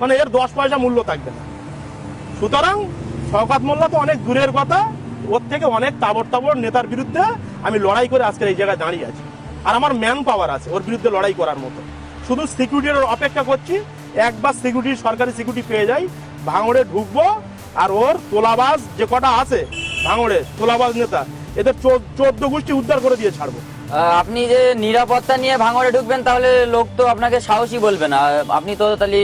মানে এর দশ পয়সা মূল্য থাকবে না। সুতরাং শওকাত মোল্লা তো অনেক দূরের কথা, ওর থেকে অনেক তাবর তাবর নেতার বিরুদ্ধে আমি লড়াই করে আজকে এই জায়গায় দাঁড়িয়ে আছি। আর আমার ম্যান পাওয়ার আছে ওর বিরুদ্ধে লড়াই করার মতো। শুধু সিকিউরিটির অপেক্ষা করছি, একবার সিকিউরিটি সরকারি সিকিউরিটি পেয়ে যাই, ভাঙড়ে ঢুকবো, আর ওর তোলাবাজ যে কটা আছে, ভাঙড়ে তোলাবাজ নেতা, এদের চোদ্দ গোষ্ঠী উদ্ধার করে দিয়ে ছাড়বো। আপনি যে নিরাপত্তা নিয়ে ভাঙড়ে ঢুকবেন, তাহলে লোক তো আপনাকে সাহসী বলবে না। আপনি তো তাহলে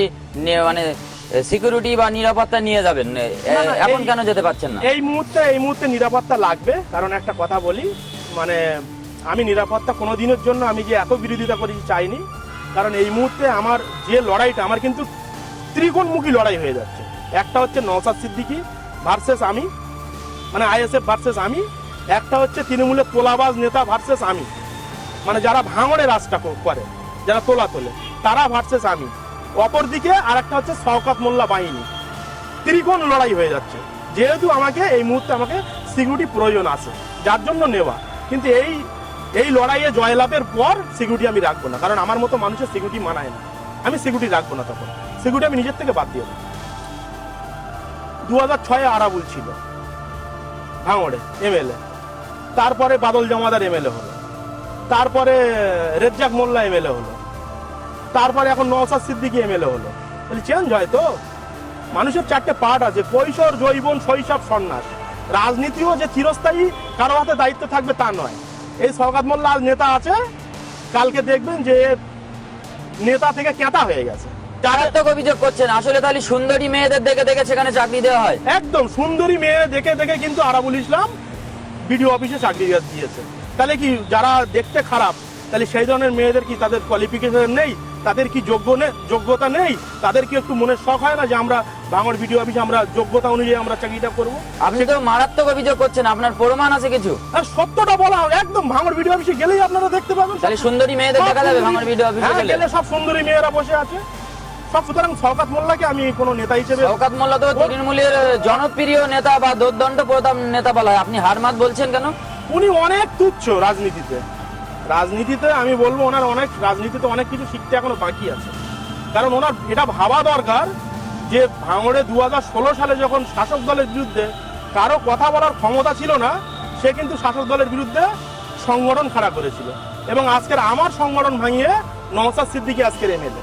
মানে সিকিউরিটি বা নিরাপত্তা নিয়ে যাবেন। এখন কেন যেতে পারছেন না? এই মুহূর্তে এই মুহূর্তে নিরাপত্তা লাগবে। কারণ একটা কথা বলি মানে আমি নিরাপত্তা কোনো দিনের জন্য আমি যে এত বিরোধিতা করি চাইনি। কারণ এই মুহূর্তে আমার যে লড়াইটা আমার কিন্তু ত্রিকোণমুখী লড়াই হয়ে যাচ্ছে। একটা হচ্ছে নওসাদ সিদ্দিকি ভার্সেস আমি মানে আইএসএফ ভার্সেস আমি। একটা হচ্ছে তৃণমূলের তোলাবাজ নেতা ভার্সেস আমি। মানে যারা ভাঙড়ে রাজটা কো- করে যারা তোলা তোলে তারা ভার্সেস আমি। অপরদিকে আর একটা হচ্ছে শওকাত মোল্লা বাহিনী। ত্রিকোণ লড়াই হয়ে যাচ্ছে। যেহেতু আমাকে এই মুহূর্তে আমাকে সিকিউরিটি প্রয়োজন আছে, যার জন্য নেওয়া। কিন্তু এই এই লড়াইয়ে জয়লাভের পর সিকিউরিটি আমি রাখব না, কারণ আমার মতো মানুষের সিকিউরিটি মানায় না। আমি সিকিউরিটি রাখব না তখন। সিকিউরিটি আমি নিজের থেকে বাদ দিয়ে দু হাজার ছয়ে আরাবুল ছিল। ভাঙড়ে, এমএলএ। তারপরে বাদল জমাদার এমএলএ হলো। তারপরে রেজ্জাক মোল্লা এমএলএ হলো। তারপরে এখন নওসাদ সিদ্দিকি এমএলএ হলো। তাহলে চেঞ্জ হয় তো? মানুষের চারটে পার্ট আছে কৈশোর জৈবন শৈশব সন্ন্যাস। রাজনীতিও যে চিরস্থায়ী কারও হাতে দায়িত্ব থাকবে তা নয়। এই সরকার মোল্লা আজ নেতা আছে কালকে দেখবেন যে নেতা থেকে কেতা হয়ে গেছে। মারাত্মক অভিযোগ করছেন আসলে তাহলে সুন্দরী মেয়েদের দেখে দেখে সেখানে চাকরি দেওয়া হয়। একদম সুন্দরী মেয়ে দেখে দেখে কিন্তু আরাবুল ইসলাম বিডিও অফিসে চাকরি দিয়েছে। তাহলে কি যারা দেখতে খারাপ তাহলে সেই ধরনের মেয়েদের কি তাদের কোয়ালিফিকেশন নেই? তাদের কি যোগ্য যোগ্যতা নেই? তাদের কি একটু মনের শখ হয় না যে আমরা বাংলার বিডিও অফিসে আমরা যোগ্যতা অনুযায়ী আমরা চাকরিটা করব? আপনি তো মারাত্মক অভিযোগ করছেন আপনার প্রমাণ আছে কিছু? সত্যটা বলা হোক, একদম ভাঙর ভিডিও অফিসে গেলেই আপনারা দেখতে পাবেন। তাহলে সুন্দরী মেয়েদের দেখা যাবে ভাঙড় ভিডিও অফিসে হ্যাঁ, গেলে। গেলে সব সুন্দরী মেয়েরা বসে আছে। সব সুতরাং শওকাত মোল্লাকে আমি কোনো নেতা হিসেবে শওকাত মোল্লা তো তৃণমূলের জনপ্রিয় নেতা বা দুর্দণ্ড প্রতাপ নেতা বলা হয়। আপনি হারমাত বলছেন কেন? উনি অনেক তুচ্ছ রাজনীতিতে। রাজনীতিতে আমি বলব ওনার অনেক রাজনীতিতে অনেক কিছু শিখতে এখনও বাকি আছে। কারণ ওনার এটা ভাবা দরকার যে ভাঙড়ে দু হাজার ষোলো সালে যখন শাসক দলের বিরুদ্ধে কারও কথা বলার ক্ষমতা ছিল না সে কিন্তু শাসক দলের বিরুদ্ধে সংগঠন খাড়া করেছিল। এবং আজকের আমার সংগঠন ভাঙিয়ে নওসাদ সিদ্দিকি আজকের এমএলএ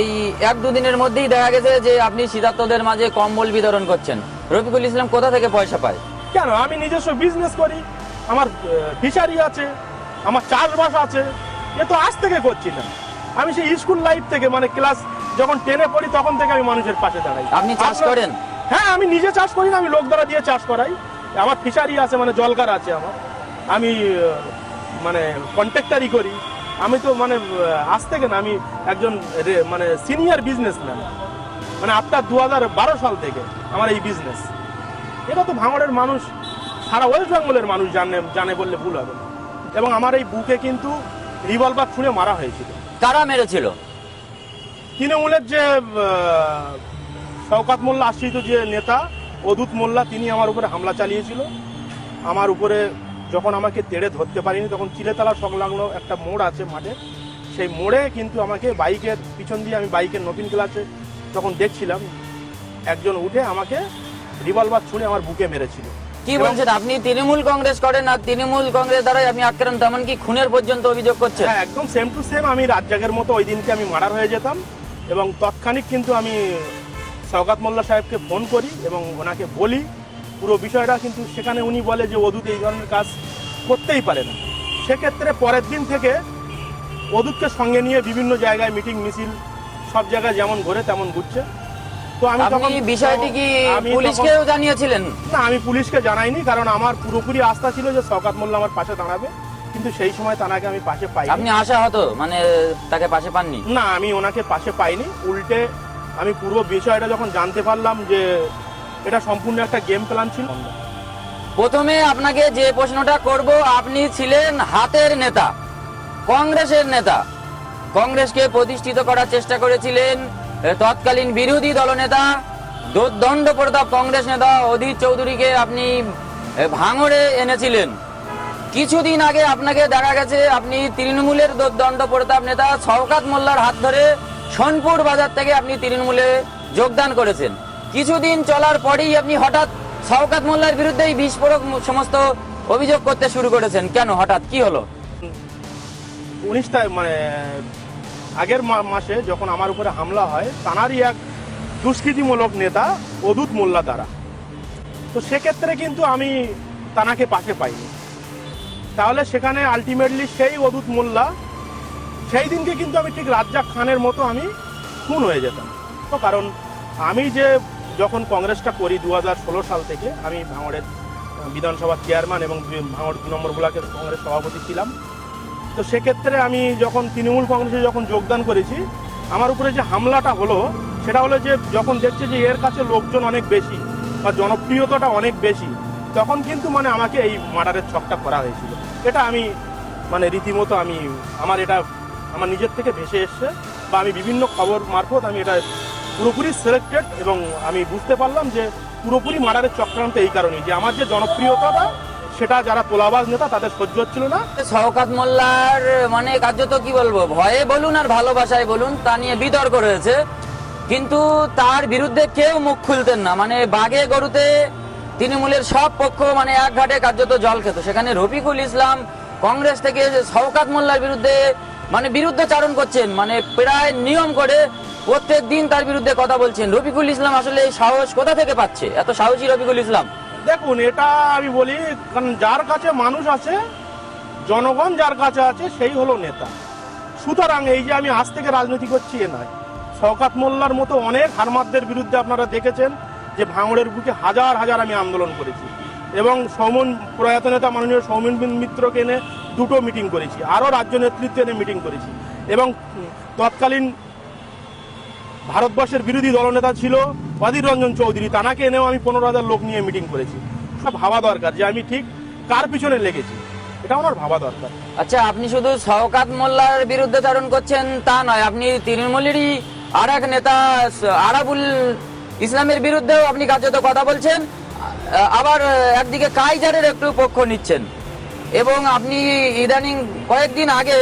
এই এক দুদিনের মধ্যেই দেখা গেছে যে আপনি শীতার্তদের মাঝে কম্বল বিতরণ করছেন। রফিকুল ইসলাম কোথা থেকে পয়সা পায়? কেন? আমি নিজস্ব বিজনেস করি আমার ফিশারি আছে আমার চাষবাস আছে এ তো আজ থেকে করছি না। আমি সেই স্কুল লাইফ থেকে মানে ক্লাস যখন টেনে পড়ি তখন থেকে আমি মানুষের পাশে দাঁড়াই। আপনি চাষ করেন? হ্যাঁ আমি নিজে চাষ করি না আমি লোক দ্বারা দিয়ে চাষ করাই। আমার ফিশারি আছে মানে জলকার আছে আমার। আমি মানে কন্ট্রাক্টারি করি। আমি তো মানে আজ থেকে না আমি একজন মানে সিনিয়র বিজনেসম্যান মানে আপনার দু হাজার বারো সাল থেকে আমার এই বিজনেস এটা তো ভাঙড়ের মানুষ সারা ওয়েস্ট বেঙ্গলের মানুষ জানে জানে বললে ভুল হবে। এবং আমার এই বুকে কিন্তু রিভলভার ছুঁড়ে মারা হয়েছিল। কারা মেরেছিল? তৃণমূলের যে শওকাত মোল্লা আশ্রিত যে নেতা অদূত মোল্লা তিনি আমার উপরে হামলা চালিয়েছিল। আমার উপরে যখন আমাকে তেড়ে ধরতে পারিনি তখন চিলেতলা সংলগ্ন একটা মোড় আছে মাঠে। সেই মোড়ে কিন্তু আমাকে বাইকের পিছন দিয়ে আমি বাইকের নতুন ক্লাসে তখন দেখছিলাম একজন উঠে আমাকে রিভলভার ছুঁড়ে আমার বুকে মেরেছিল। কি বলছেন? আপনি তৃণমূল কংগ্রেস করেন আর তৃণমূল কংগ্রেস দ্বারাই আপনি আক্রান্ত, এমনকি খুনের পর্যন্ত অভিযোগ করছেন। হ্যাঁ একদম সেম টু সেম আমি রাজ্জাকের মতো ওই দিনকে আমি মার্ডার হয়ে যেতাম এবং তৎক্ষণিক কিন্তু আমি সৌগাত মোল্লা সাহেবকে ফোন করি এবং ওনাকে বলি। পুরো বিষয়টা কিন্তু সেখানে উনি বলে যে অদূত এই ধরনের কাজ করতেই পারে না। সেক্ষেত্রে পরের দিন থেকে অদূতকে সঙ্গে নিয়ে বিভিন্ন জায়গায় মিটিং মিছিল, সব জায়গায় যেমন ঘোরে তেমন ঘুরছে। তো আমি তখন আপনি বিষয়টি কি পুলিশকেও জানিয়েছিলেন? না আমি পুলিশকে জানাইনি কারণ আমার পুরোপুরি আস্থা ছিল যে সৌগাত মোল্লা আমার পাশে দাঁড়াবে কিন্তু সেই সময় তানাকে আমি পাশে পাই আপনি আশা হতো মানে তাকে পাশে পাননি? না আমি ওনাকে পাশে পাইনি। উল্টে আমি পুরো বিষয়টা যখন জানতে পারলাম যে এটা সম্পূর্ণ একটা গেম প্ল্যান ছিল। প্রথমে আপনাকে যে প্রশ্নটা করব আপনি ছিলেন হাতের নেতা কংগ্রেসের নেতা। কংগ্রেসকে প্রতিষ্ঠিত করার চেষ্টা করেছিলেন তৎকালীন বিরোধী দলনেতা দোর্দণ্ড প্রতাপ কংগ্রেস নেতা অধীর চৌধুরীকে আপনি ভাঙড়ে এনেছিলেন। কিছুদিন আগে আপনাকে দেখা গেছে, আপনি তৃণমূলের দোর্দণ্ড প্রতাপ নেতা শওকাত মোল্লার হাত ধরে সোনপুর বাজার থেকে আপনি তৃণমূলে যোগদান করেছেন। কিছুদিন চলার পরেই আপনি হঠাৎ শওকাত মোল্লার বিরুদ্ধে এই বিস্ফোরক সমস্ত অভিযোগ করতে শুরু করেছেন। কেন? হঠাৎ কি হলো? উনিশ তারিখ মানে আগের মাসে যখন আমার উপরে হামলা হয়, তানারই এক দুষ্কৃতিমূলক নেতা, অদূত মোল্লা দ্বারা। তো সেক্ষেত্রে কিন্তু আমি তানাকে পাশে পাইনি। তাহলে সেখানে আলটিমেটলি সেই অদূত মোল্লা, সেই দিনকে কিন্তু আমি ঠিক রাজ্জাক খানের মতো আমি খুন হয়ে যেতাম। তো কারণ আমি যে যখন কংগ্রেসটা করি দু হাজার ষোলো সাল থেকে, আমি ভাঙড়ের বিধানসভার চেয়ারম্যান এবং ভাঙড় দু নম্বর ব্লকের কংগ্রেস সভাপতি ছিলাম। তো সেক্ষেত্রে আমি যখন তৃণমূল কংগ্রেসে যখন যোগদান করেছি, আমার উপরে যে হামলাটা হলো, সেটা হলো যে যখন দেখছে যে এর কাছে লোকজন অনেক বেশি বা জনপ্রিয়তাটা অনেক বেশি, তখন কিন্তু মানে আমাকে এই মার্ডারের ছকটা করা হয়েছিল। এটা আমি মানে রীতিমতো আমি, আমার এটা আমার নিজের থেকে ভেসে এসছে বা আমি বিভিন্ন খবর মারফত আমি এটা পুরোপুরি সিলেক্টেড এবং আমি বুঝতে পারলাম যে পুরোপুরি মার্ডারের চক্রান্ত এই কারণেই, যে আমার যে জনপ্রিয়তাটা সেটা যারা তোলাবাজ নেতা, তাদের সহ্য হচ্ছিল না। শওকাত মোল্লার মানে কার্যত কি বলব? ভয়ে বলুন আর ভালোবাসায় বলুন, তা নিয়ে বিতর্ক রয়েছে। কিন্তু তার বিরুদ্ধে কেউ মুখ খুলতেন না। মানে বাগে গরুতে তৃণমূলের সব পক্ষ মানে এক ঘাটে কার্যত জল খেত। সেখানে রফিকুল ইসলাম কংগ্রেস থেকে শওকাত মোল্লার বিরুদ্ধে মানে বিরুদ্ধচারণ করছেন। মানে প্রায় নিয়ম করে প্রত্যেক দিন তার বিরুদ্ধে কথা বলছেন। রফিকুল ইসলাম আসলে সাহস কোথা থেকে পাচ্ছে? এত সাহসী রফিকুল ইসলাম। দেখুন, এটা আমি বলি, কারণ যার কাছে মানুষ আছে, জনগণ যার কাছে আছে, সেই হলো নেতা। সুতরাং এই যে আমি আজ থেকে রাজনীতি করছি, এ নয়। শওকাত মোল্লার মতো অনেক হারমাদদের বিরুদ্ধে আপনারা দেখেছেন যে ভাঙড়ের বুকে হাজার হাজার আমি আন্দোলন করেছি। এবং সৌমন, প্রয়াত নেতা মাননীয় সৌমেন মিত্রকে এনে দুটো মিটিং করেছি। আরও রাজ্য নেতৃত্বে এনে মিটিং করেছি। এবং তৎকালীন ভারতবর্ষের বিরোধী দলনেতা ছিল অধীর রঞ্জন চৌধুরী। তানাকে এনেও আমি পনেরো হাজার লোক নিয়ে মিটিং করেছি। সব ভাবা দরকার যে আমি ঠিক কার পিছনে লেগেছি। এটা আমার ভাবা দরকার। আচ্ছা আপনি শুধু শওকাত মোল্লার বিরুদ্ধে ধারণ করছেন তা নয়, আপনি তৃণমূলেরই আর এক নেতা, আরাবুল ইসলামের বিরুদ্ধেও আপনি কার্যত কথা বলছেন। আবার একদিকে কাইজারের একটু পক্ষ নিচ্ছেন। এবং আপনি ইদানিং কয়েকদিন আগে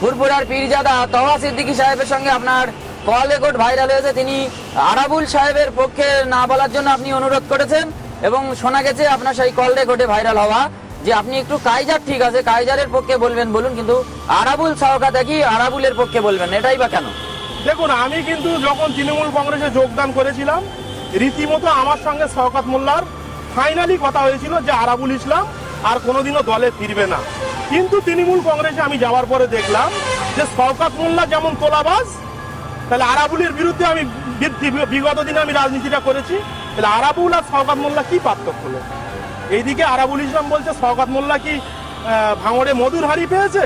ফুরপুরার পীরজাদা তওয়া সিদ্দিকী সাহেবের সঙ্গে আপনার কল রেকর্ড ভাইরাল হয়েছে, তিনি আরাবুল সাহেবের পক্ষে না বলার জন্য আপনি অনুরোধ করেছেন এবং শোনা গেছে আপনার সেই কল রেকর্ডে ভাইরাল হওয়া। যে আপনি একটু কাইজার ঠিক আছে, কাইজারের পক্ষে বলবেন, বলুন কিন্তু আরাবুল সাহকাত কি আরাবুলের পক্ষে বলবেন, এটাই বা কেন? দেখুন, আমি কিন্তু যখন তৃণমূল কংগ্রেসে যোগদান করেছিলাম, রীতিমতো আমার সঙ্গে শওকাত মোল্লার ফাইনালি কথা হয়েছিল যে আরাবুল ইসলাম আর কোনোদিনও দলে ফিরবে না। কিন্তু তৃণমূল কংগ্রেসে আমি যাওয়ার পরে দেখলাম যে শওকাত মোল্লা যেমন তোলাবাজ তাহলে আরাবুলের বিরুদ্ধে আমি বিগত দিনে আমি রাজনীতিটা করেছি। তাহলে আরাবুল আর শওকাত মোল্লা কি পার্থক্য হলো? এইদিকে আরাবুল ইসলাম বলছে শওকাত মোল্লা কি ভাঙড়ে মধুর হাড়ি পেয়েছে?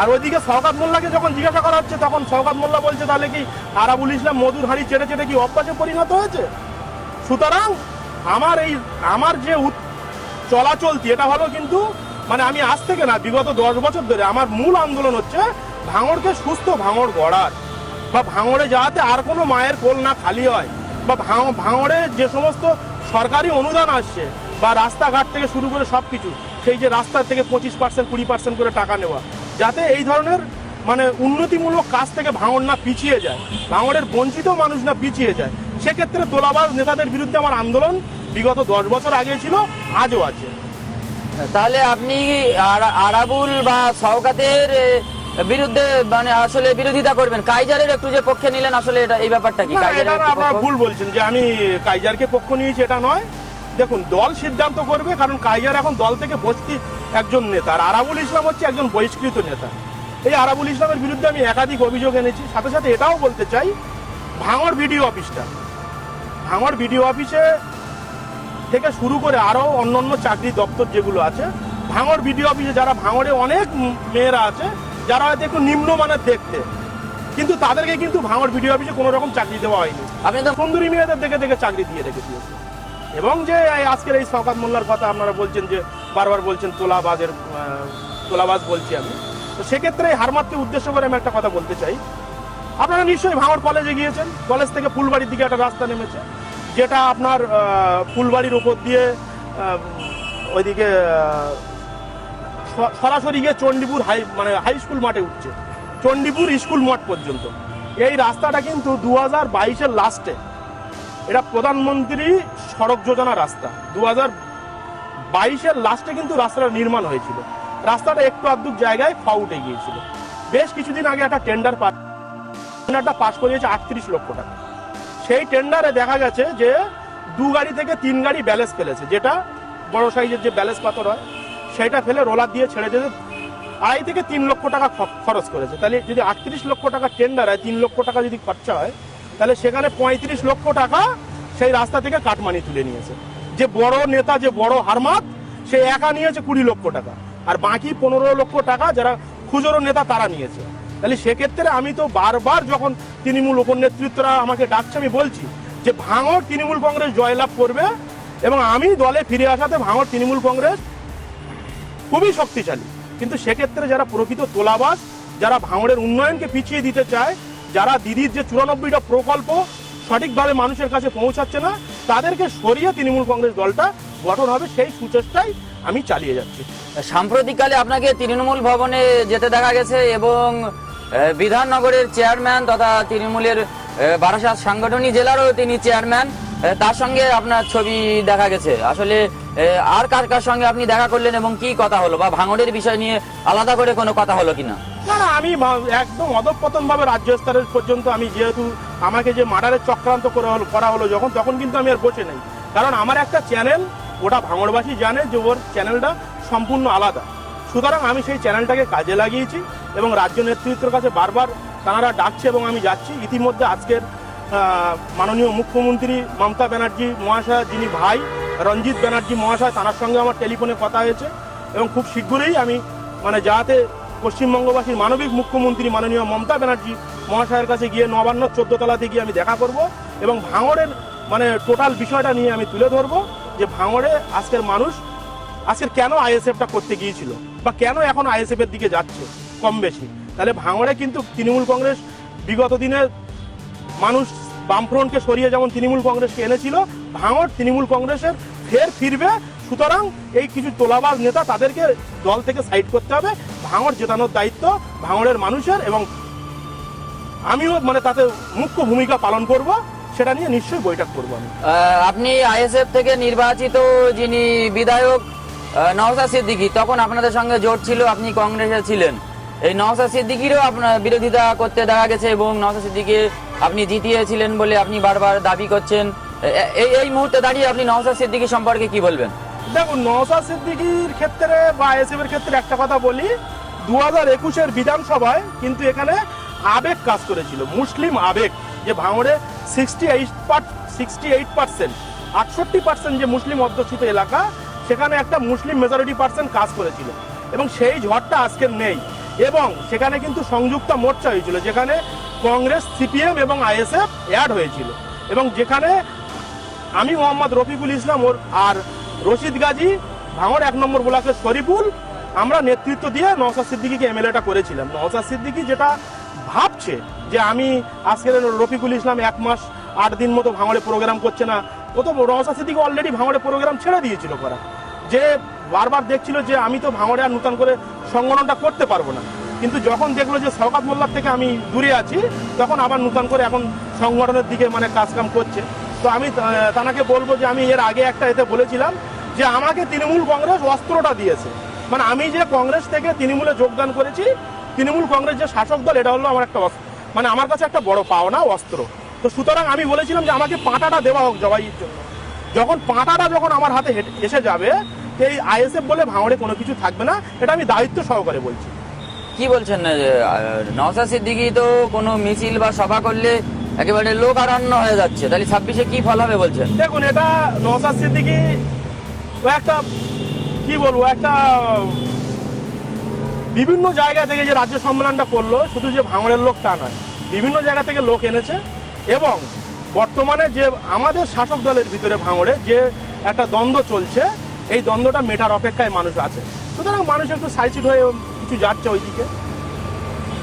আর ওইদিকে শওকাত মোল্লাকে যখন জিজ্ঞাসা করা হচ্ছে, তখন শওকাত মোল্লা বলছে, তাহলে কি আরাবুল ইসলাম মধুর হাড়ি চেটে চেটে কি অভ্যাসে পরিণত হয়েছে? সুতরাং আমার এই, আমার যে চলাচলতি এটা হলো কিন্তু মানে আমি আজ থেকে না, বিগত দশ বছর ধরে আমার মূল আন্দোলন হচ্ছে ভাঙড়কে সুস্থ ভাঙড় গড়ার। বা ভাঙড়ে যাওয়াতে আর কোনো মায়ের কোল না খালি হয়। বা ভাঙ- ভাঙড়ে যে সমস্ত সরকারি অনুদান আসছে বা রাস্তাঘাট থেকে শুরু করে সব কিছু সেই যে রাস্তা থেকে পঁচিশ পার্সেন্ট কুড়ি পার্সেন্ট করে টাকা নেওয়া যাতে এই ধরনের মানে উন্নতিমূলক কাজ থেকে ভাঙড় না পিছিয়ে যায় ভাঙড়ের বঞ্চিত মানুষ না পিছিয়ে যায়। সেক্ষেত্রে তোলাবাজ নেতাদের বিরুদ্ধে আমার আন্দোলন বিগত দশ বছর আগে ছিল আজও আছে। তাহলে আপনি আরা- আরাবুল বা শওকাতের এ, বিরুদ্ধে মানে আসলে বিরোধিতা করবেন। কাইজারের একটু যে পক্ষে নিলেন আসলে এটা এই ব্যাপারটা কি? আপনারা ভুল বলছেন যে আমি কাইজারকে পক্ষ নিয়েছি এটা নয়। দেখুন দল সিদ্ধান্ত করবে কারণ কাইজার এখন দল থেকে বসতি একজন নেতা আর আরাবুল ইসলাম হচ্ছে একজন বহিষ্কৃত নেতা। এই আরাবুল ইসলামের বিরুদ্ধে আমি একাধিক অভিযোগ এনেছি সাথে সাথে এটাও বলতে চাই ভাঙড় বিডিও অফিসটা। ভাঙড় বিডিও অফিসে থেকে শুরু করে আরও অন্য অন্য চাকরি দপ্তর যেগুলো আছে ভাঙড় বিডিও অফিসে যারা ভাঙড়ে অনেক মেয়েরা আছে যারা হয়তো একটু নিম্নমানের দেখতে কিন্তু তাদেরকে কিন্তু ভাঙড় ভিডিও অফিসে কোনো রকম চাকরি দেওয়া হয়নি। আপনি তো সুন্দরী মেয়েদের দেখে দেখে চাকরি দিয়ে রেখে দিয়েছে এবং যে আজকের এই শওকাত মোল্লার কথা আপনারা বলছেন যে বারবার বলছেন তোলাবাজের তোলাবাজ বলছি আমি। তো সেক্ষেত্রে হারমাতকে উদ্দেশ্য করে আমি একটা কথা বলতে চাই। আপনারা নিশ্চয়ই ভাঙড় কলেজে গিয়েছেন। কলেজ থেকে ফুলবাড়ির দিকে একটা রাস্তা নেমেছে যেটা আপনার ফুলবাড়ির উপর দিয়ে ওইদিকে সরাসরি গিয়ে চণ্ডীপুর হাই মানে হাই স্কুল মাঠে উঠছে। চণ্ডীপুর স্কুল মাঠ পর্যন্ত। এই রাস্তাটা কিন্তু দু হাজার বাইশের লাস্টে এটা প্রধানমন্ত্রী সড়ক যোজনা রাস্তা। দু হাজার বাইশের লাস্টে কিন্তু রাস্তাটা নির্মাণ হয়েছিল। রাস্তাটা একটু আধটুক জায়গায় ফাউটে গিয়েছিল। বেশ কিছুদিন আগে একটা টেন্ডার পাস টেন্ডারটা পাস করিয়েছে আটত্রিশ লক্ষ টাকা। সেই টেন্ডারে দেখা গেছে যে, দু গাড়ি থেকে তিন গাড়ি ব্যালেন্স ফেলেছে, যেটা বড় সাইজের যে ব্যালেন্স পাথর হয় সেটা ফেলে রোলার দিয়ে ছেড়ে দিতে আড়াই থেকে তিন লক্ষ টাকা খরচ করেছে। তাহলে যদি আটত্রিশ লক্ষ টাকা টেন্ডার হয়, তিন লক্ষ টাকা যদি খরচা হয়, তাহলে সেখানে পঁয়ত্রিশ লক্ষ টাকা সেই রাস্তা থেকে কাটমানি তুলে নিয়েছে। যে বড় নেতা, যে বড় হারমাত, সে একা নিয়েছে কুড়ি লক্ষ টাকা। আর বাকি পনেরো লক্ষ টাকা যারা খুচরো নেতা, তারা নিয়েছে। তাহলে সেক্ষেত্রে আমি তো বারবার যখন তৃণমূল উপনেতৃত্বরা আমাকে ডাকছে, আমি বলছি যে ভাঙর তৃণমূল কংগ্রেস জয়লাভ করবে এবং আমি দলে ফিরে আসাতে ভাঙর তৃণমূল কংগ্রেস খুবই শক্তিশালী। কিন্তু সেক্ষেত্রে যারা প্রকৃত তোলাবাস যারা ভাঙড়ের উন্নয়নকে পিছিয়ে দিতে চায়, যারা দিদির যে চুরানব্বইটা প্রকল্প সঠিকভাবে মানুষের কাছে পৌঁছাচ্ছে না, তাদেরকে সরিয়ে তৃণমূল কংগ্রেস দলটা গঠন হবে সেই সুচেষ্টাই আমি চালিয়ে যাচ্ছি। সাম্প্রতিককালে আপনাকে তৃণমূল ভবনে যেতে দেখা গেছে এবং বিধাননগরের চেয়ারম্যান তথা তৃণমূলের বারাসাত সাংগঠনিক জেলারও তিনি চেয়ারম্যান তার সঙ্গে আপনার ছবি দেখা গেছে। আসলে আর কার কার সঙ্গে আপনি দেখা করলেন এবং কি কথা হলো? বা ভাঙড়ের বিষয় নিয়ে আলাদা করে কোনো কথা হলো কিনা না? না আমি একদম অধপতন ভাবে রাজ্য স্তরের পর্যন্ত আমি যেহেতু আমাকে যে মার্ডারের চক্রান্ত করা হলো করা হলো যখন, তখন কিন্তু আমি আর বসে নেই। কারণ আমার একটা চ্যানেল, ওটা ভাঙড়বাসী জানে যে ওর চ্যানেলটা সম্পূর্ণ আলাদা। সুতরাং আমি সেই চ্যানেলটাকে কাজে লাগিয়েছি এবং রাজ্য নেতৃত্বের কাছে বারবার তারা ডাকছে এবং আমি যাচ্ছি। ইতিমধ্যে আজকের মাননীয় মুখ্যমন্ত্রী মমতা ব্যানার্জি মহাশয়, যিনি ভাই, রঞ্জিত ব্যানার্জি মহাশয়, তার সঙ্গে আমার টেলিফোনে কথা হয়েছে এবং খুব শীঘ্রই আমি মানে যাতে পশ্চিমবঙ্গবাসীর মানবিক মুখ্যমন্ত্রী মাননীয় মমতা ব্যানার্জি মহাশয়ের কাছে গিয়ে নবান্ন চোদ্দ তলাতে গিয়ে আমি দেখা করব এবং ভাঙড়ের মানে টোটাল বিষয়টা নিয়ে আমি তুলে ধরবো যে ভাঙড়ে আজকের মানুষ আজকের কেন আইএসএফটা করতে গিয়েছিল বা কেন এখন আইএসএফ এর দিকে যাচ্ছে কম বেশি? তাহলে ভাঙড়ে কিন্তু তৃণমূল কংগ্রেস বিগত দিনে মানুষ বামফ্রন্টকে সরিয়ে যেমন তৃণমূল কংগ্রেসকে এনেছিল ভাঙড় তৃণমূল কংগ্রেসের ফের ফিরবে। সুতরাং এই কিছু তোলাবাজ নেতা তাদেরকে দল থেকে সাইড করতে হবে। ভাঙড় জেতানোর দায়িত্ব ভাঙড়ের মানুষের এবং আমিও মানে তাতে মুখ্য ভূমিকা পালন করব, সেটা নিয়ে নিশ্চয়ই বৈঠক করব আমি। আপনি আইএসএফ থেকে নির্বাচিত যিনি বিধায়ক নওশাদ সিদ্দিকী, তখন আপনাদের সঙ্গে জোট ছিল, আপনি কংগ্রেসে ছিলেন। এই নওশাদ সিদ্দিকিরও আপনার বিরোধিতা করতে দেখা গেছে এবং নওশাদ সিদ্দিকি আপনি জিতিয়েছিলেন বলে আপনি বারবার দাবি করছেন। এই এই মুহূর্তে দাঁড়িয়ে আপনি নওশাদ সিদ্দিকী সম্পর্কে কি বলবেন? দেখুন নওসাদ সিদ্দিকির ক্ষেত্রে বা এসএফ এর ক্ষেত্রে একটা কথা বলি। দু হাজার একুশের বিধানসভায় কিন্তু এখানে আবেগ কাজ করেছিল, মুসলিম আবেগ, যে ভাঙড়ে sixty eight part sixty eight percent আটষট্টি পার্সেন্ট যে মুসলিম অধ্যুষিত এলাকা, সেখানে একটা মুসলিম মেজরিটি পার্সেন্ট কাজ করেছিল। এবং সেই ঝড়টা আজকের নেই। এবং সেখানে কিন্তু সংযুক্ত মোর্চা হয়েছিল, যেখানে কংগ্রেস, সিপিএম এবং আইএসএফ অ্যাড হয়েছিল। এবং যেখানে আমি মোহাম্মদ রফিকুল ইসলাম ওর আর রশিদ গাজী ভাঙর এক নম্বর ব্লকের শরীফুল, আমরা নেতৃত্ব দিয়ে নওসাদ সিদ্দিকিকে এমএলএটা করেছিলাম। নওসাদ সিদ্দিকি যেটা ভাবছে যে আমি আজকের রফিকুল ইসলাম এক মাস আট দিন মতো ভাঙড়ে প্রোগ্রাম করছে না, ও তো নওসাদ সিদ্দিকি অলরেডি ভাঙড়ে প্রোগ্রাম ছেড়ে দিয়েছিল করা যে বারবার দেখছিল যে আমি তো ভাঙড়ে আর নূতন করে সংগঠনটা করতে পারব না। কিন্তু যখন দেখল যে শওকাত মোল্লার থেকে আমি দূরে আছি, তখন আবার নূতন করে এখন সংগঠনের দিকে মানে কাজকাম করছে। তো আমি তানাকে বলব যে আমি এর আগে একটা এতে বলেছিলাম যে আমাকে তৃণমূল কংগ্রেস অস্ত্রটা দিয়েছে। মানে আমি যে কংগ্রেস থেকে তৃণমূলে যোগদান করেছি, তৃণমূল কংগ্রেস যে শাসক দল, এটা হলো আমার একটা অস্ত্র। মানে আমার কাছে একটা বড় পাওনা, অস্ত্র। তো সুতরাং আমি বলেছিলাম যে আমাকে পাটাটা দেওয়া হোক জবাইয়ের জন্য। যখন পাটাটা যখন আমার হাতে এসে যাবে এই আইএসএফ বলে ভাঙড়ে কোনো কিছু থাকবে না এটা আমি দায়িত্ব সহকারে বলছি। কি বলছেন নওশাদ সিদ্দিকী তো কোনো মিছিল বা সভা করলে একেবারে লোক আরণ্য হয়ে যাচ্ছে। তাহলে ছাব্বিশে কি ফল হবে বলছেন? দেখুন এটা নওসাদ সিদ্দিকি ও একটা কি বলব একটা বিভিন্ন জায়গা থেকে যে রাজ্য সম্মেলনটা করল শুধু যে ভাঙড়ের লোক তা নয় বিভিন্ন জায়গা থেকে লোক এনেছে এবং বর্তমানে যে আমাদের শাসক দলের ভিতরে ভাঙড়ে যে একটা দ্বন্দ্ব চলছে এই দ্বন্দ্বটা মেটার অপেক্ষায় মানুষ আছে। সুতরাং মানুষ একটু সাইচিড হয়ে কিছু যাচ্ছে ওইদিকে।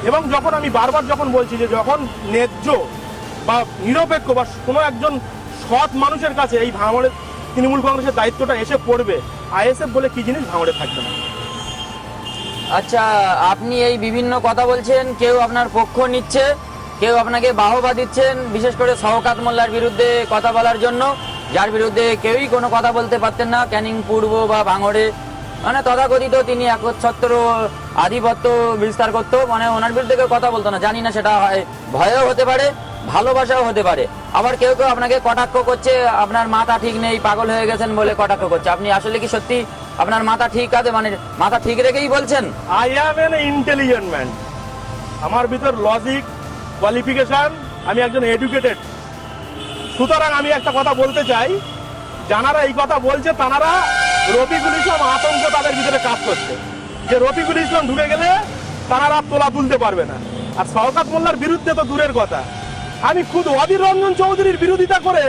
এবং যখন আমি বারবার যখন বলছি যে যখন ন্যায্য বা নিরপেক্ষ বা কোনো একজন সৎ মানুষের কাছে এই ভাঙড়ের তৃণমূল কংগ্রেসের দায়িত্বটা এসে পড়বে, আইএসএফ বলে কি জিনিস ভাঙড়ে থাকবে না। আচ্ছা আপনি এই বিভিন্ন কথা বলছেন, কেউ আপনার পক্ষ নিচ্ছে, কেউ আপনাকে বাহবা দিচ্ছেন, বিশেষ করে শওকাত মোল্লার বিরুদ্ধে কথা বলার জন্য। যার বিরুদ্ধে কেউই কোনো কথা বলতে পারতেন না, ক্যানিং পূর্ব বা ভাঙড়ে। মানে তথাকথিত তিনি একচ্ছত্র আধিপত্য বিস্তার করতো মানে ওনার বিরুদ্ধে কেউ কথা বলতো না। জানি না সেটা হয়, ভয়ও হতে পারে, ভালোবাসাও হতে পারে। আবার কেউ কেউ আপনাকে কটাক্ষ করছে, আপনার মাথা ঠিক নেই, পাগল হয়ে গেছেন বলে কটাক্ষ করছে। আপনি আসলে কি সত্যি আপনার মাথা ঠিক আছে? মানে মাথা ঠিক রেখেই বলছেন? I am an intelligent man আমার ভিতর লজিক কোয়ালিফিকেশন আমি একজন এডুকেটেড সুতরাং আমি একটা কথা বলতে চাই। যারা এই কথা বলছে তারা রফিকুল ইসলাম আতঙ্ক তাদের ভিতরে কাজ করছে। যে রফিকুল ইসলাম ঢুকে গেলে তারা তোলা তুলতে পারবে না। আর শওকাত মোল্লার বিরুদ্ধে তো দূরের কথা। আমি খুদ অধীর রঞ্জন চৌধুরীর বিরোধিতা করে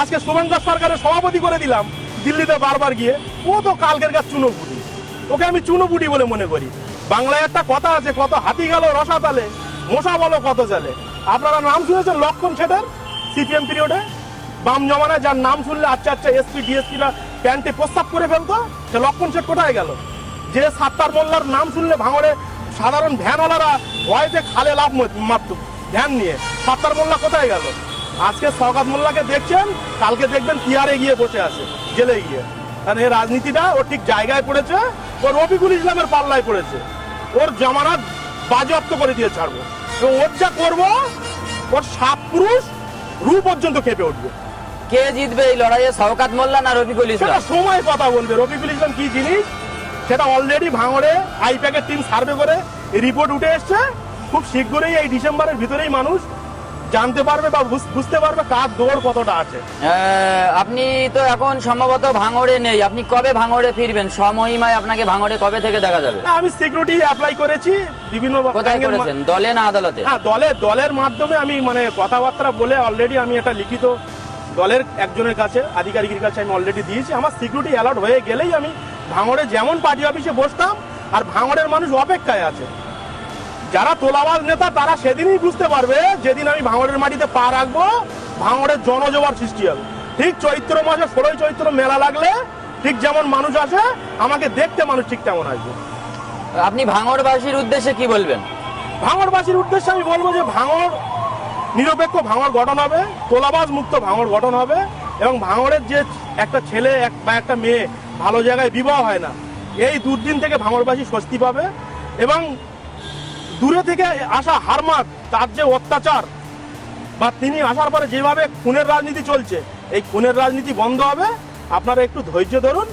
আজকে শুভেন্দর সরকারের সভাপতি করে দিলাম, দিল্লিতে বারবার গিয়ে। ও তো কালকের কাজ চুনোপুটি। ওকে আমি চুনোপুটি বলে মনে করি। বাংলায় একটা কথা আছে, কত হাতি গেল রসাতালে, মশা বলো কত চালে আপনারা নাম শুনেছেন লক্ষণ ছেটার সিপিএম পিরিয়ডে? বাম জমানায় যার নাম শুনলে আচ্ছা আচ্ছা এসপি ডিএসপিরা প্যান্টে প্রস্তাব করে ফেলতো, সে লক্ষণ শেঠ কোথায় গেল? যে সাত্তার মোল্লার নাম শুনলে ভাঙড়ে সাধারণ ভ্যানওয়ালারা ভয়েতে খালে লাভ মারত ভ্যান নিয়ে। সাত্তার মোল্লা কোথায় গেল? আজকে সৌগাত মোল্লাকে দেখছেন, কালকে দেখবেন তিহারে গিয়ে বসে আছে, জেলে গিয়ে। কারণ এই রাজনীতিটা ও ঠিক জায়গায় পড়েছে ও রফিকুল ইসলামের পাল্লায় পড়েছে। ওর জামানত বাজেয়াপ্ত করে দিয়ে ছাড়বো। এবং ওর যা করব, ওর সাত পুরুষ রু পর্যন্ত কেঁপে উঠবে। কে জিতবে এই লড়াইয়ে? শওকাত মোল্লা না রফিকুল সেটা ইসলাম সময় কথা বলবে। রফিকুল ইসলাম কি জিনিস? সেটা অলরেডি ভাঙড়ে আইপ্যাকের টিম সার্ভে করে রিপোর্ট উঠে এসছে। খুব শীঘ্রই এই ডিসেম্বরের ভিতরেই মানুষ জানতে পারবে বা বুঝতে পারবে কার দৌড় কতটা আছে। আপনি তো এখন সম্ভবত ভাঙড়ে নেই। আপনি কবে ভাঙড়ে ফিরবেন? সমহিমায় আপনাকে ভাঙড়ে কবে থেকে দেখা যাবে? আমি সিকিউরিটি অ্যাপ্লাই করেছি বিভিন্ন কোথায় করেছেন? দলে না আদালতে? হ্যাঁ দলের দলের মাধ্যমে আমি মানে কথাবার্তা বলে অলরেডি আমি একটা লিখিত দলের একজনের কাছে আধিকারিকের কাছে আমি অলরেডি দিয়েছি। আমার সিকিউরিটি অ্যালার্ট হয়ে গেলেই আমি ভাঙড়ে যেমন পার্টি অফিসে বসতাম আর ভাঙড়ের মানুষ অপেক্ষায় আছে। যারা তোলাবাজ নেতা তারা সেদিনই বুঝতে পারবে যেদিন আমি ভাঙড়ের মাটিতে পা রাখব ভাঙড়ের জনজোয়ার সৃষ্টি হবে। ঠিক চৈত্র মাসে ষোলোই চৈত্র মেলা লাগলে ঠিক যেমন মানুষ আসে আমাকে দেখতে মানুষ ঠিক তেমন আসবে। আপনি ভাঙড়বাসীর উদ্দেশ্যে কি বলবেন? ভাঙড়বাসীর উদ্দেশ্যে আমি বলব যে ভাঙড় নিরপেক্ষ ভাঙড় গঠন হবে তোলাবাজ মুক্ত ভাঙড় গঠন হবে এবং ভাঙড়ের যে একটা ছেলে এক- বা একটা মেয়ে ভালো জায়গায় বিবাহ হয় না এই দুর্দিন থেকে ভাঙড়বাসী স্বস্তি পাবে এবং দূরে থেকে আসা হারমাত তার যে অত্যাচার বা তিনি আসার পরে যেভাবে খুনের রাজনীতি চলছে এই খুনের রাজনীতি বন্ধ হবে। আপনারা একটু ধৈর্য ধরুন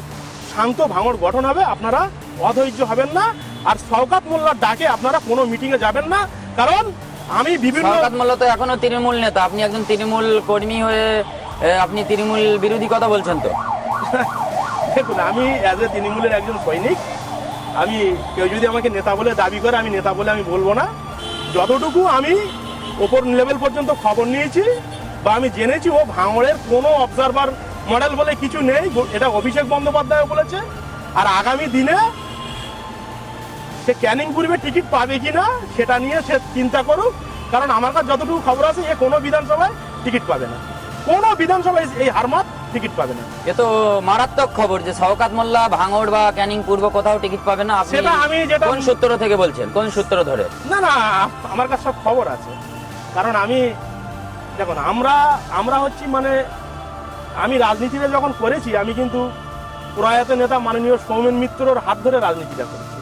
শান্ত ভাঙড় গঠন হবে আপনারা অধৈর্য হবেন না আর শওকাত মোল্লার ডাকে আপনারা কোনো মিটিংয়ে যাবেন না কারণ আমি বিভিন্ন শওকাত মোল্লা তো এখনও তৃণমূল নেতা আপনি একজন তৃণমূল কর্মী হয়ে আপনি তৃণমূল বিরোধী কথা বলছেন তো। দেখুন আমি অ্যাজ এ তৃণমূলের একজন সৈনিক আমি, কেউ যদি আমাকে নেতা বলে দাবি করে, আমি নেতা বলে আমি বলব না। যতটুকু আমি ওপর লেভেল পর্যন্ত খবর নিয়েছি বা আমি জেনেছি, ও ভাঙড়ের কোনো অবজারভার মডেল বলে কিছু নেই এটা অভিষেক বন্দ্যোপাধ্যায় বলেছে। আর আগামী দিনে সে ক্যানিং পূর্বে টিকিট পাবে কি না, সেটা নিয়ে সে চিন্তা করুক। কারণ আমার কাছে যতটুকু খবর আছে, এ কোনো বিধানসভায় টিকিট পাবে না। কোনো বিধানসভায় এই হারমাত টিকিট পাবে না। এ তো মারাত্মক খবর যে শওকাত মোল্লা ভাঙড় বা ক্যানিং পূর্ব কোথাও টিকিট পাবে না। আপনি সেটা আমি যেটা- কোন সূত্র থেকে বলছেন? কোন সূত্র ধরে? না না আমার কাছে সব খবর আছে। কারণ আমি দেখুন আমরা আমরা হচ্ছি মানে আমি রাজনীতিটা যখন করেছি আমি কিন্তু প্রয়াত নেতা মাননীয় সৌমেন মিত্রর হাত ধরে রাজনীতিটা করেছি।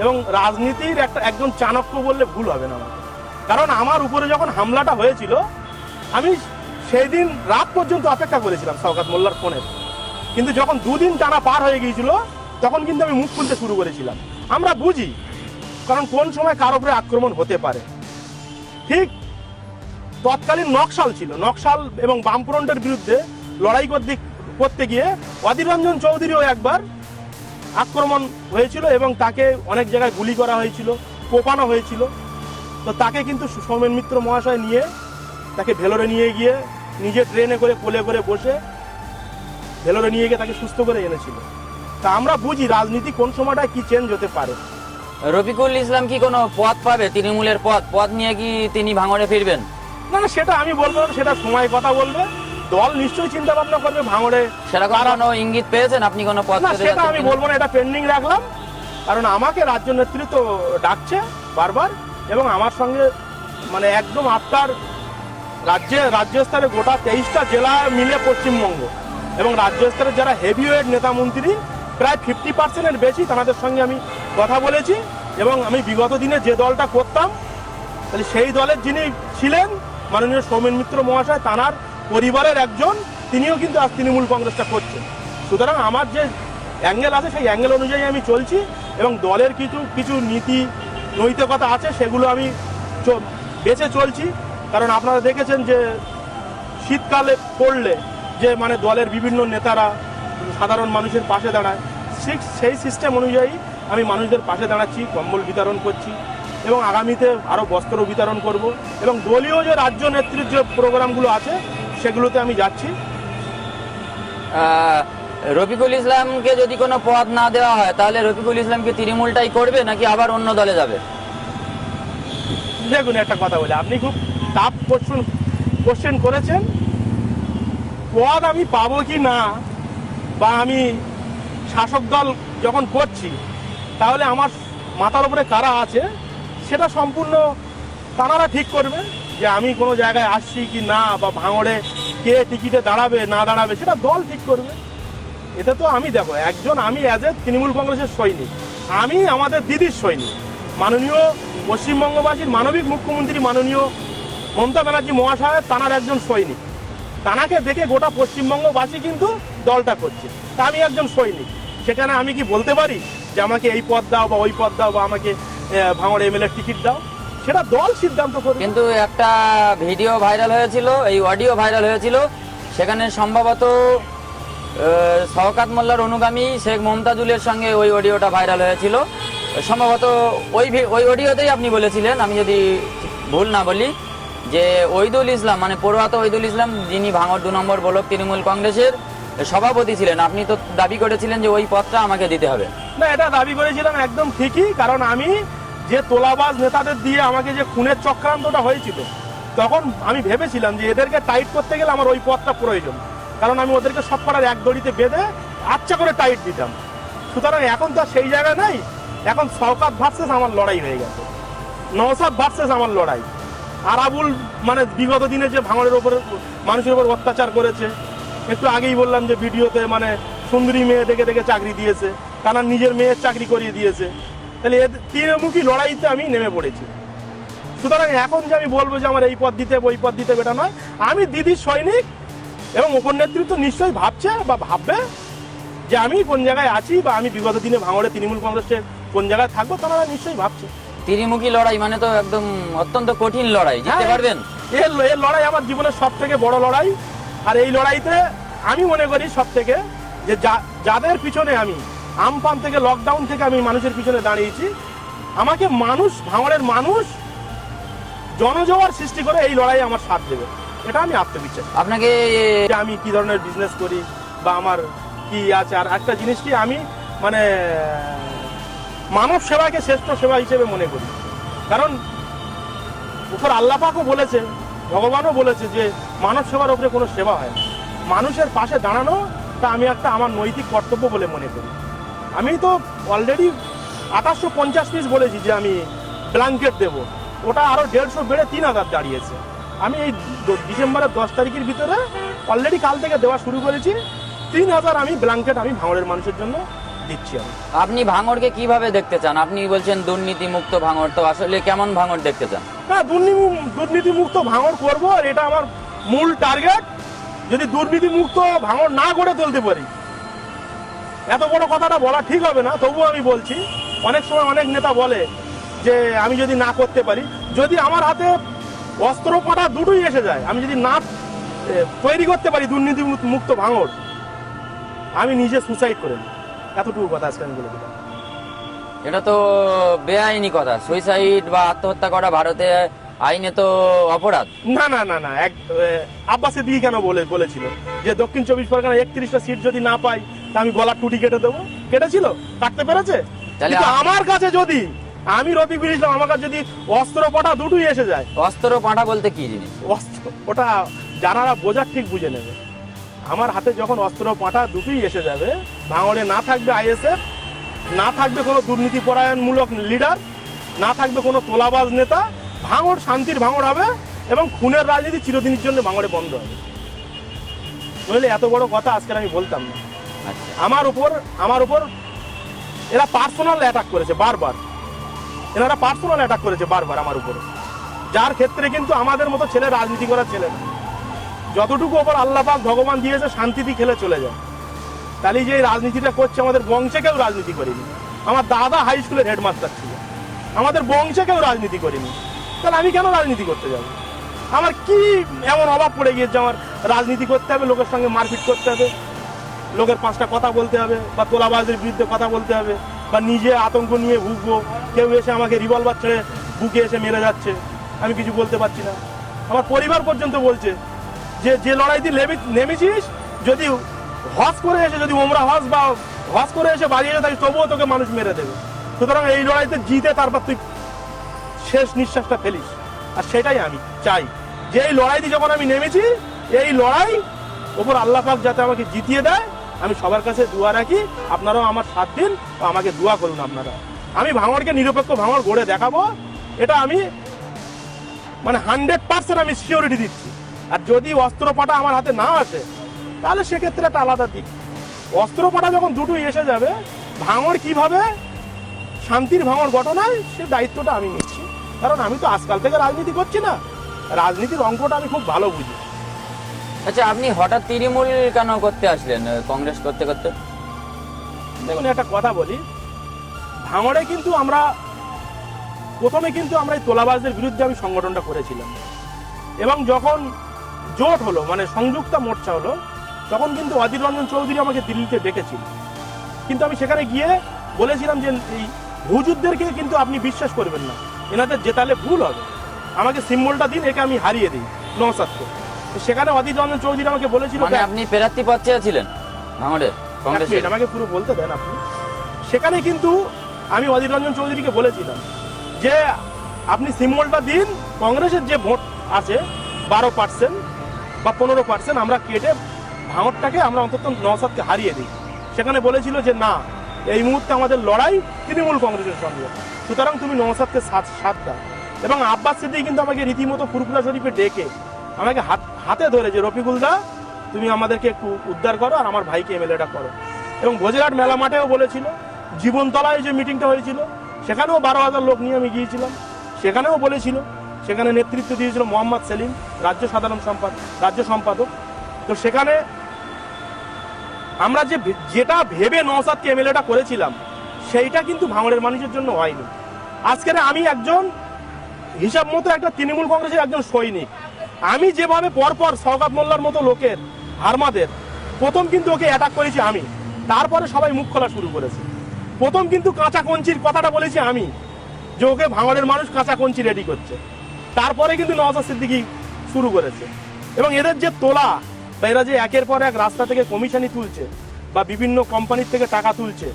এবং রাজনীতির একটা একজন চাণক্য বললে ভুল হবে না আমাকে। কারণ আমার উপরে যখন হামলাটা হয়েছিল আমি সেই দিন রাত পর্যন্ত অপেক্ষা করেছিলাম শওকাত মোল্লার ফোনের কিন্তু যখন দুদিন টানা পার হয়ে গিয়েছিল, তখন কিন্তু আমি মুখ খুলতে শুরু করেছিলাম। আমরা বুঝি, কারণ কোন সময় কার উপরে আক্রমণ হতে পারে। ঠিক তৎকালীন নকশাল ছিল। নকশাল এবং বামফ্রন্টের বিরুদ্ধে লড়াই করতে করতে গিয়ে অধীর রঞ্জন চৌধুরীও একবার আক্রমণ হয়েছিল এবং তাকে অনেক জায়গায় গুলি করা হয়েছিল, কোপানো হয়েছিল। তো তাকে কিন্তু সৌমেন মিত্র মহাশয় নিয়ে তাকে ভেলোরে নিয়ে গিয়ে নিজে ট্রেনে করে কোলে করে বসে ভেলোরে নিয়ে গিয়ে তাকে সুস্থ করে এনেছিল। তা আমরা বুঝি রাজনীতি কোন সময়টায় কি চেঞ্জ হতে পারে। রফিকুল ইসলাম কি কোনো পথ পাবে? তৃণমূলের পথ? পথ নিয়ে কি তিনি ভাঙড়ে ফিরবেন? না না সেটা আমি বলব সেটা সময় কথা বলবে। দল নিশ্চয়ই চিন্তা ভাবনা করবে ভাঙড়ে। সেরকম কারা- কোনো ইঙ্গিত পেয়েছেন আপনি কোনো পথ না সেটা আমি বলব না এটা পেন্ডিং রাখলাম। কারণ আমাকে রাজ্য নেতৃত্ব ডাকছে বারবার এবং আমার সঙ্গে মানে একদম আপনার রাজ্যে রাজ্য স্তরে গোটা তেইশটা জেলা মিলে পশ্চিমবঙ্গ। এবং রাজ্য স্তরে যারা হেভিওয়েট নেতা মন্ত্রী, প্রায় ফিফটি পার্সেন্টের বেশি তাদের সঙ্গে আমি কথা বলেছি এবং আমি বিগত দিনে যে দলটা করতাম, তাহলে সেই দলের যিনি ছিলেন মাননীয় সৌমেন মিত্র মহাশয় তানার পরিবারের একজন, তিনিও কিন্তু আজ তৃণমূল কংগ্রেসটা করছেন। সুতরাং আমার যে অ্যাঙ্গেল আছে, সেই অ্যাঙ্গেল অনুযায়ী আমি চলছি এবং দলের কিছু কিছু নীতি, নৈতিকতা আছে, সেগুলো আমি বেঁচে চলছি। কারণ আপনারা দেখেছেন যে শীতকালে পড়লে যে মানে দলের বিভিন্ন নেতারা সাধারণ মানুষের পাশে দাঁড়ায় ঠিক সেই সিস্টেম অনুযায়ী আমি মানুষদের পাশে দাঁড়াচ্ছি কম্বল বিতরণ করছি এবং আগামীতে আরও বস্ত্র বিতরণ করব এবং দলীয় যে রাজ্য নেত্রীর যে প্রোগ্রামগুলো আছে সেগুলোতে আমি যাচ্ছি। রফিকুল ইসলামকে যদি কোনো পদ না দেওয়া হয় তাহলে রফিকুল ইসলামকে তৃণমূলটাই করবে নাকি আবার অন্য দলে যাবে? দেখুন একটা কথা বলে আপনি খুব টাফ কোশ্চেন কোশ্চেন করেছেন। পদ আমি পাবো কি না, বা আমি শাসক দল যখন করছি, তাহলে আমার মাথার উপরে কারা আছে, সেটা সম্পূর্ণ তারা ঠিক করবে যে আমি কোনো জায়গায় আসছি কি না, বা ভাঙড়ে কে টিকিটে দাঁড়াবে, না দাঁড়াবে, সেটা দল ঠিক করবে। এতে তো আমি দেখো, একজন আমি অ্যাজ এ তৃণমূল কংগ্রেসের সৈনিক, আমি আমাদের দিদির সৈনিক, মাননীয় পশ্চিমবঙ্গবাসীর মানবিক মুখ্যমন্ত্রী, মাননীয় মমতা ব্যানার্জি মহাশয়, তানার একজন সৈনিক। তানাকে দেখে গোটা পশ্চিমবঙ্গবাসী কিন্তু দলটা করছে। তা আমি একজন সৈনিক। সেখানে আমি কি বলতে পারি যে আমাকে এই পদ দাও বা ওই পদ দাও বা আমাকে ভাঙড় এমএলএ টিকিট দাও? সেটা দল সিদ্ধান্ত করবে কিন্তু একটা ভিডিও ভাইরাল হয়েছিল, এই অডিও ভাইরাল হয়েছিল। সেখানে সম্ভবত শওকাত মোল্লার অনুগামী শেখ মমতাজুলের সঙ্গে ওই অডিওটা ভাইরাল হয়েছিল। সম্ভবত ওই ওই অডিওতেই আপনি বলেছিলেন, আমি যদি ভুল না বলি। যে ওইদুল ইসলাম মানে পড়ুয়াত ওইদুল ইসলাম, যিনি ভাঙর দু নম্বর ব্লক তৃণমূল কংগ্রেসের সভাপতি ছিলেন, আপনি তো দাবি করেছিলেন যে ওই পদটা আমাকে দিতে হবে। না, এটা দাবি করেছিলাম একদম ঠিকই, কারণ আমি যে তোলাবাজ নেতাদের দিয়ে আমাকে যে খুনের চক্রান্তটা হয়েছিল, তখন আমি ভেবেছিলাম যে এদেরকে টাইট করতে গেলে আমার ওই পথটা প্রয়োজন। কারণ আমি ওদেরকে সব করার এক দড়িতে বেঁধে আচ্ছা করে টাইট দিতাম। সুতরাং এখন তো সেই জায়গায় নাই, এখন সরকার ভার্সেস আমার লড়াই হয়ে গেছে। নওসাদ ভার্সেস আমার লড়াই। আরাবুল মানে বিগত দিনে যে ভাঙড়ের ওপরে মানুষের উপর অত্যাচার করেছে, একটু আগেই বললাম যে ভিডিওতে মানে সুন্দরী মেয়ে দেখে দেখে চাকরি দিয়েছে তার নিজের মেয়ের চাকরি করিয়ে দিয়েছে। তাহলে এর তৃণমুখী লড়াইতে আমি নেমে পড়েছি। সুতরাং এখন যে আমি বলব যে আমার এই পদ দিতে ওই পদ দিতে এটা নয়। আমি দিদির সৈনিক এবং উপর নেতৃত্ব নিশ্চয়ই ভাবছে বা ভাববে যে আমি কোন জায়গায় আছি বা আমি বিগত দিনে ভাঙড়ে তৃণমূল কংগ্রেসের কোন জায়গায় থাকব, তারা নিশ্চয়ই ভাবছে। ত্রিমুখী লড়াই মানে তো একদম অত্যন্ত কঠিন লড়াই জিততে হ্যাঁ, পারবেন? এর এর লড়াই আমার জীবনের সব থেকে বড় লড়াই। আর এই লড়াইতে আমি মনে করি সব থেকে যে যাদের পিছনে আমি আমপান থেকে লকডাউন থেকে আমি মানুষের পিছনে দাঁড়িয়েছি আমাকে মানুষ ভাঙড়ের মানুষ জনজোয়ার সৃষ্টি করে এই লড়াই আমার সাথ দেবে। এটা আমি আত্মবিশ্বাস। আপনাকে আমি কি ধরনের বিজনেস করি বা আমার কি আছে আর একটা জিনিস কি আমি মানে মানব সেবাকে শ্রেষ্ঠ সেবা হিসেবে মনে করি। কারণ উপর আল্লাপাকও বলেছে ভগবানও বলেছে যে মানব সেবার উপরে কোনো সেবা হয় মানুষের পাশে দাঁড়ানো তা আমি একটা আমার নৈতিক কর্তব্য বলে মনে করি। আমি তো অলরেডি আঠাশশো পঞ্চাশ পিস বলেছি যে আমি ব্ল্যাঙ্কেট দেবো। ওটা আরও দেড়শো বেড়ে তিন হাজার দাঁড়িয়েছে। আমি এই ডিসেম্বরের দশ তারিখের ভিতরে অলরেডি কাল থেকে দেওয়া শুরু করেছি। তিন হাজার আমি ব্ল্যাঙ্কেট আমি ভাঙড়ের মানুষের জন্য দিচ্ছি আমি। আপনি ভাঙড়কে কীভাবে দেখতে চান? আপনি বলছেন দুর্নীতি মুক্ত ভাঙড় তো আসলে কেমন ভাঙড় দেখতে চান? হ্যাঁ দুর্নীতি মুক্ত ভাঙড় করব আর এটা আমার মূল টার্গেট। যদি দুর্নীতি মুক্ত ভাঙড় না করে তুলতে পারি এত বড় কথাটা বলা ঠিক হবে না তবুও আমি বলছি অনেক সময় অনেক নেতা বলে যে আমি যদি না করতে পারি। যদি আমার হাতে অস্ত্র পাটা দুটোই এসে যায় আমি যদি না তৈরি করতে পারি দুর্নীতি মুক্ত- মুক্ত ভাঙড় আমি নিজে সুসাইড করে নিই এতটুকু কথা আজকে আমি বলে দিলাম। এটা তো বেআইনি কথা। সুইসাইড বা আত্মহত্যা করা ভারতে আইনে তো অপরাধ। না না না না এক আব্বাসে দিয়ে কেন বলে বলেছিল? যে দক্ষিণ চব্বিশ পরগনা একত্রিশটা সিট যদি না পাই তা আমি গলার টুটি কেটে দেবো। কেটেছিল? কাটতে পেরেছে? কিন্তু আমার কাছে যদি আমি রফিকুল ইসলাম আমার কাছে যদি অস্ত্র পাটা দুটোই এসে যায়। অস্ত্র পাঠা বলতে কি জিনিস? অস্ত্র ওটা যারা বোঝার ঠিক বুঝে নেবে। আমার হাতে যখন অস্ত্র পাটা দুটোই এসে যাবে ভাঙড়ে না থাকবে আইএসএফ না থাকবে কোনো দুর্নীতি পরায়ণমূলক লিডার না থাকবে কোনো তোলাবাজ নেতা ভাঙড় শান্তির ভাঙড় হবে এবং খুনের রাজনীতি চিরদিনের জন্য ভাঙড়ে বন্ধ হবে। নইলে এত বড় কথা আজকের আমি বলতাম না। আচ্ছা। আমার উপর আমার উপর এরা পার্সোনাল অ্যাটাক করেছে বারবার। এনারা পার্সোনাল অ্যাটাক করেছে বারবার আমার উপরে। যার ক্ষেত্রে কিন্তু আমাদের মতো ছেলে রাজনীতি করার ছেলে না। যতটুকু ওপর আল্লাহ পাক ভগবান দিয়েছে, শান্তিতে খেলে চলে যায়। তাহলে যে রাজনীতিটা করছে, আমাদের বংশে কেউ রাজনীতি করেনি। আমার দাদা হাই স্কুলের হেডমাস্টার ছিল। আমাদের বংশে কেউ রাজনীতি করেনি। তাহলে আমি কেন রাজনীতি করতে যাব? আমার কি এমন অভাব পড়ে গিয়েছে আমার রাজনীতি করতে হবে, লোকের সঙ্গে মারপিট করতে হবে, লোকের পাঁচটা কথা বলতে হবে, বা তোলাবাজের বিরুদ্ধে কথা বলতে হবে, বা নিজে আতঙ্ক নিয়ে ভুগবো। কেউ এসে আমাকে রিভলভার ছেড়ে বুকে এসে মেরে যাচ্ছে। আমি কিছু বলতে পারছি না। আমার পরিবার পর্যন্ত বলছে যে যে লড়াইতে নেমে- নেমেছিস, যদি হজ করে এসে, যদি ওমরা হজ বা হজ করে এসে বাড়ি এসে থাকিস, তবুও তোকে মানুষ মেরে দেবে। সুতরাং এই লড়াইতে জিতে তারপর তুই শেষ নিঃশ্বাসটা ফেলিস। আর সেটাই আমি চাই যে, এই লড়াইতে যখন আমি নেমেছি, এই লড়াই ওপর আল্লাহ পাক যাতে আমাকে জিতিয়ে দেয়, আমি সবার কাছে দোয়া রাখি। আপনারাও আমার সাত দিন আমাকে দোয়া করুন আপনারা। আমি ভাঙড়কে নিরপেক্ষ ভাঙড় গড়ে দেখাবো। এটা আমি মানে হান্ড্রেড পার্সেন্ট আমি সিওরিটি দিচ্ছি। আর যদি অস্ত্রপাটা আমার হাতে না আসে তাহলে সেক্ষেত্রে একটা আলাদা দিক। অস্ত্রপাটা যখন দুটোই এসে যাবে ভাঙড় কীভাবে? শান্তির ভাঙড় ঘটনায় সে দায়িত্বটা আমি নিচ্ছি। কারণ আমি তো আজকাল থেকে রাজনীতি করছি না। রাজনীতির অঙ্কটা আমি খুব ভালো বুঝি। আচ্ছা আপনি হঠাৎ তৃণমূল কেন করতে আসলেন কংগ্রেস করতে করতে? দেখুন একটা কথা বলি। ভাঙড়ে কিন্তু আমরা প্রথমে কিন্তু আমরা এই তোলাবাজদের বিরুদ্ধে আমি সংগঠনটা করেছিলাম। এবং যখন জোট হলো মানে সংযুক্ত মোর্চা হলো তখন কিন্তু অধীর রঞ্জন চৌধুরী আমাকে দিল্লিতে ডেকেছিল। কিন্তু আমি সেখানে গিয়ে বলেছিলাম যে এই হুজুরদেরকে কিন্তু আপনি বিশ্বাস করবেন না। এনাদের জেতালে ভুল হবে। আমাকে সিম্বলটা দিন একে আমি হারিয়ে দিই নৌসাদকে সেখানে অধীর রঞ্জন চৌধুরী আমাকে বলেছিল মানে আপনি প্রার্থী পদ চেয়েছিলেন ভাঙড়ে এক আমাকে পুরো বলতে দেন আপনি। সেখানে কিন্তু আমি অধীর রঞ্জন চৌধুরীকে বলেছিলাম যে আপনি সিম্বলটা দিন কংগ্রেসের যে ভোট আছে বারো পার্সেন্ট বা পনেরো পার্সেন্ট আমরা কেটে ভাঙরটাকে আমরা অন্তত নওসাদকে হারিয়ে দিই। সেখানে বলেছিল যে, না, এই মুহূর্তে আমাদের লড়াই তৃণমূল কংগ্রেসের সঙ্গে। সুতরাং তুমি নওসাদকে সাথ সাথ দাও। এবং আব্বাস সিদ্দিক কিন্তু আমাকে রীতিমতো ফুরফুরা শরীফে ডেকে আমাকে হাত, হাতে ধরে যে, রফিকুল দা, তুমি আমাদেরকে একটু উদ্ধার করো আর আমার ভাইকে এমএলএটা করো। এবং ভোজেরহাট মেলা মাঠেও বলেছিল, জীবনতলায় যে মিটিংটা হয়েছিল, সেখানেও বারো হাজার লোক নিয়ে আমি গিয়েছিলাম। সেখানেও বলেছিল সেখানে নেতৃত্ব দিয়েছিল মোহাম্মদ সেলিম, রাজ্য সাধারণ সম্পাদক রাজ্য সম্পাদক। তো সেখানে আমরা যে যেটা ভেবে নওসাদকে এমএলএটা করেছিলাম, সেইটা কিন্তু ভাঙড়ের মানুষের জন্য হয়নি। আজকের আমি একজন হিসাব মতো একটা তৃণমূল কংগ্রেসের একজন সৈনিক। আমি যেভাবে পরপর সৌগাত মোল্লার মতো লোকের, হারমাদের, প্রথম কিন্তু ওকে অ্যাটাক করেছি আমি। তারপরে সবাই মুখ খোলা শুরু করেছে। প্রথম কিন্তু কাঁচা কঞ্চির কথাটা বলেছি আমি, যে ওকে ভাঙড়ের মানুষ কাঁচা কঞ্চি রেডি করছে। তারপরে কিন্তু নওয়াজ সিদ্দিকি শুরু করেছে। এবং এদের যে তোলা, বা এরা যে একের পর এক রাস্তা থেকে কমিশনই তুলছে, বা বিভিন্ন কোম্পানির থেকে টাকা তুলছে,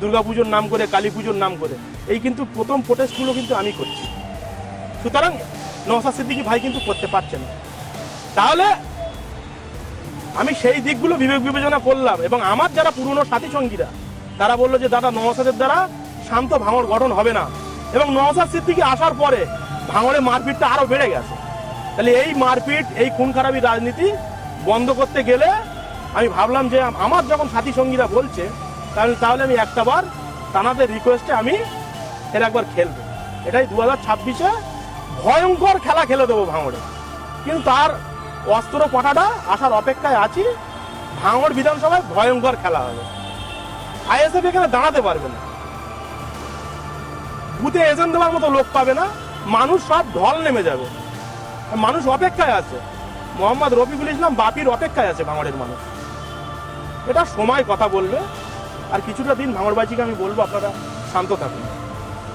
দুর্গাপুজোর নাম করে কালী পুজোর নাম করে, এই কিন্তু প্রথম প্রোটেস্টগুলো কিন্তু আমি করছি। সুতরাং নওসাদ সিদ্দিকি ভাই কিন্তু করতে পারছে না। তাহলে আমি সেই দিকগুলো বিবেক বিবেচনা করলাম, এবং আমার যারা পুরনো সাথী সঙ্গীরা, তারা বলল যে, দাদা নওসাদের দ্বারা শান্ত ভাঙড় গঠন হবে না। এবং নওসাদ সিদ্দিকি আসার পরে ভাঙড়ে মারপিটটা আরও বেড়ে গেছে। তাহলে এই মারপিট, এই খুন খারাপি রাজনীতি বন্ধ করতে গেলে আমি ভাবলাম যে আমার যখন সাথী সঙ্গীরা বলছে, তাহলে তাহলে আমি একটা বার তানাদের রিকোয়েস্টে আমি এর একবার খেলব। এটাই দু হাজার ছাব্বিশে ভয়ঙ্কর খেলা খেলে দেবো ভাঙড়ে। কিন্তু তার অস্ত্র পাঠাটা আসার অপেক্ষায় আছি, ভাঙড় বিধানসভায় ভয়ঙ্কর খেলা হবে। আইএসএফ এখানে দাঁড়াতে পারবে না। বুথে এজেন্ট দেওয়ার মতো লোক পাবে না। মানুষ সব ঢল নেমে যাবে। মানুষ অপেক্ষায় আছে। মোহাম্মদ রফিকুল ইসলাম বাপির অপেক্ষায় আছে ভাঙড়ের মানুষ। এটা সময় কথা বলবে আর কিছুটা দিন ভাঙড়বাসীকে আমি বলব আপনারা শান্ত থাকুন।